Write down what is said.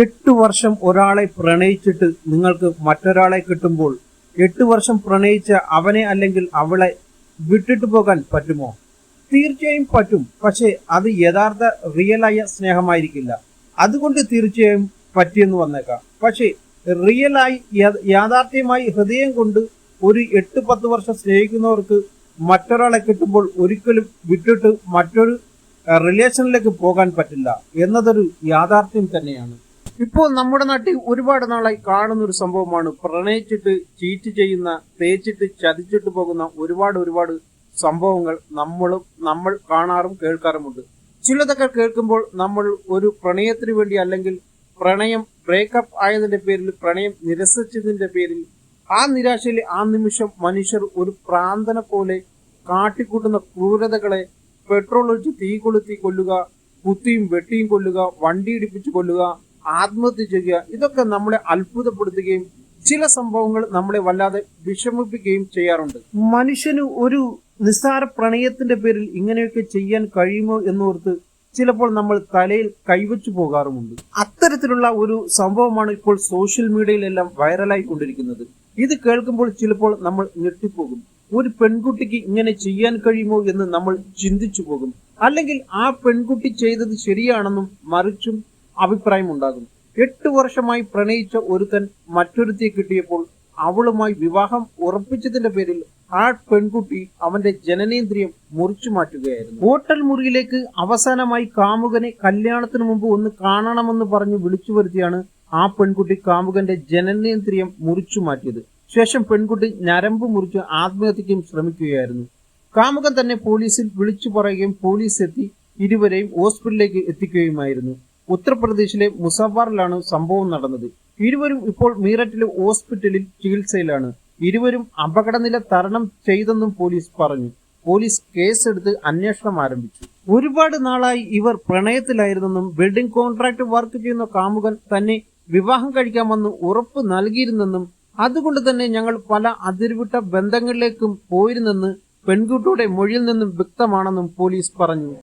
എട്ട് വർഷം ഒരാളെ പ്രണയിച്ചിട്ട് നിങ്ങൾക്ക് മറ്റൊരാളെ കിട്ടുമ്പോൾ എട്ട് വർഷം പ്രണയിച്ച അവനെ അല്ലെങ്കിൽ അവളെ വിട്ടിട്ട് പോകാൻ പറ്റുമോ? തീർച്ചയായും പറ്റും. പക്ഷേ അത് യഥാർത്ഥ റിയലായ സ്നേഹമായിരിക്കില്ല. അതുകൊണ്ട് തീർച്ചയായും പറ്റിയെന്ന് വന്നേക്കാം. പക്ഷേ റിയലായി യാഥാർത്ഥ്യമായി ഹൃദയം കൊണ്ട് ഒരു എട്ട് പത്ത് വർഷം സ്നേഹിക്കുന്നവർക്ക് മറ്റൊരാളെ കിട്ടുമ്പോൾ ഒരിക്കലും വിട്ടിട്ട് മറ്റൊരു റിലേഷനിലേക്ക് പോകാൻ പറ്റില്ല. എന്നതൊരു യാഥാർത്ഥ്യം തന്നെയാണ്. ഇപ്പോൾ നമ്മുടെ നാട്ടിൽ ഒരുപാട് നാളായി കാണുന്ന ഒരു സംഭവമാണ് പ്രണയിച്ചിട്ട് ചീറ്റ് ചെയ്യുന്ന തേച്ചിട്ട് ചതിച്ചിട്ട് പോകുന്ന ഒരുപാട് ഒരുപാട് സംഭവങ്ങൾ നമ്മളും നമ്മൾ കാണാറും കേൾക്കാറുമുണ്ട്. ചിലതൊക്കെ കേൾക്കുമ്പോൾ നമ്മൾ ഒരു പ്രണയത്തിന് വേണ്ടി അല്ലെങ്കിൽ പ്രണയം ബ്രേക്കപ്പ് ആയതിന്റെ പേരിൽ പ്രണയം നിരസിച്ചതിന്റെ പേരിൽ ആ നിരാശയിൽ ആ നിമിഷം മനുഷ്യർ ഒരു പ്രാന്തനെ പോലെ കാട്ടിക്കൂട്ടുന്ന ക്രൂരതകളെ പെട്രോൾ ഒഴിച്ച് തീ കൊളുത്തി കൊല്ലുക കുത്തിയും വെട്ടിയും കൊല്ലുക വണ്ടി ഇടിപ്പിച്ച് കൊല്ലുക ആത്മഹത്യ ചെയ്യുക ഇതൊക്കെ നമ്മളെ അത്ഭുതപ്പെടുത്തുകയും ചില സംഭവങ്ങൾ നമ്മളെ വല്ലാതെ വിഷമിപ്പിക്കുകയും ചെയ്യാറുണ്ട്. മനുഷ്യന് ഒരു നിസ്സാര പ്രണയത്തിന്റെ പേരിൽ ഇങ്ങനെയൊക്കെ ചെയ്യാൻ കഴിയുമോ എന്നോർത്ത് ചിലപ്പോൾ നമ്മൾ തലയിൽ കൈവച്ചു പോകാറുമുണ്ട്. അത്തരത്തിലുള്ള ഒരു സംഭവമാണ് ഇപ്പോൾ സോഷ്യൽ മീഡിയയിലെല്ലാം വൈറലായി കൊണ്ടിരിക്കുന്നത്. ഇത് കേൾക്കുമ്പോൾ ചിലപ്പോൾ നമ്മൾ ഞെട്ടിപ്പോകും. ഒരു പെൺകുട്ടിക്ക് ഇങ്ങനെ ചെയ്യാൻ കഴിയുമോ എന്ന് നമ്മൾ ചിന്തിച്ചു പോകും. അല്ലെങ്കിൽ ആ പെൺകുട്ടി ചെയ്തത് ശരിയാണെന്നും മറിച്ചും അഭിപ്രായം ഉണ്ടാകുന്നു എട്ട് വർഷമായി പ്രണയിച്ച ഒരുത്തൻ മറ്റൊരുത്തിയെ കിട്ടിയപ്പോൾ അവളുമായി വിവാഹം ഉറപ്പിച്ചതിന്റെ പേരിൽ ആ പെൺകുട്ടി അവന്റെ ജനനേന്ദ്രിയം മുറിച്ചു മാറ്റുകയായിരുന്നു. ഹോട്ടൽ മുറിയിലേക്ക് അവസാനമായി കാമുകനെ കല്യാണത്തിന് മുമ്പ് ഒന്ന് കാണണമെന്ന് പറഞ്ഞ് വിളിച്ചു വരുത്തിയാണ് ആ പെൺകുട്ടി കാമുകന്റെ ജനനേന്ദ്രിയം മുറിച്ചു മാറ്റിയത്. ശേഷം പെൺകുട്ടി ഞരമ്പ് മുറിച്ച് ആത്മഹത്യക്കും ശ്രമിക്കുകയായിരുന്നു. കാമുകൻ തന്നെ പോലീസിൽ വിളിച്ചു പറയുകയും പോലീസ് എത്തി ഇരുവരെയും ഹോസ്പിറ്റലിലേക്ക് എത്തിക്കുകയുമായിരുന്നു. ഉത്തർപ്രദേശിലെ മുസഫാറിലാണ് സംഭവം നടന്നത്. ഇരുവരും ഇപ്പോൾ മീററ്റിലെ ഹോസ്പിറ്റലിൽ ചികിത്സയിലാണ്. ഇരുവരും അപകടനില തരണം ചെയ്തെന്നും പോലീസ് പറഞ്ഞു. പോലീസ് കേസെടുത്ത് അന്വേഷണം ആരംഭിച്ചു. ഒരുപാട് നാളായി ഇവർ പ്രണയത്തിലായിരുന്നെന്നും ബിൽഡിംഗ് കോൺട്രാക്ട് വർക്ക് ചെയ്യുന്ന കാമുകൻ തന്നെ വിവാഹം കഴിക്കാമെന്ന് ഉറപ്പ് നൽകിയിരുന്നെന്നും അതുകൊണ്ട് തന്നെ ഞങ്ങൾ പല അതിർവിട്ട ബന്ധങ്ങളിലേക്കും പോയിരുന്നെന്ന് പെൺകുട്ടിയുടെ മൊഴിയിൽ നിന്നും വ്യക്തമാണെന്നും പോലീസ് പറഞ്ഞു.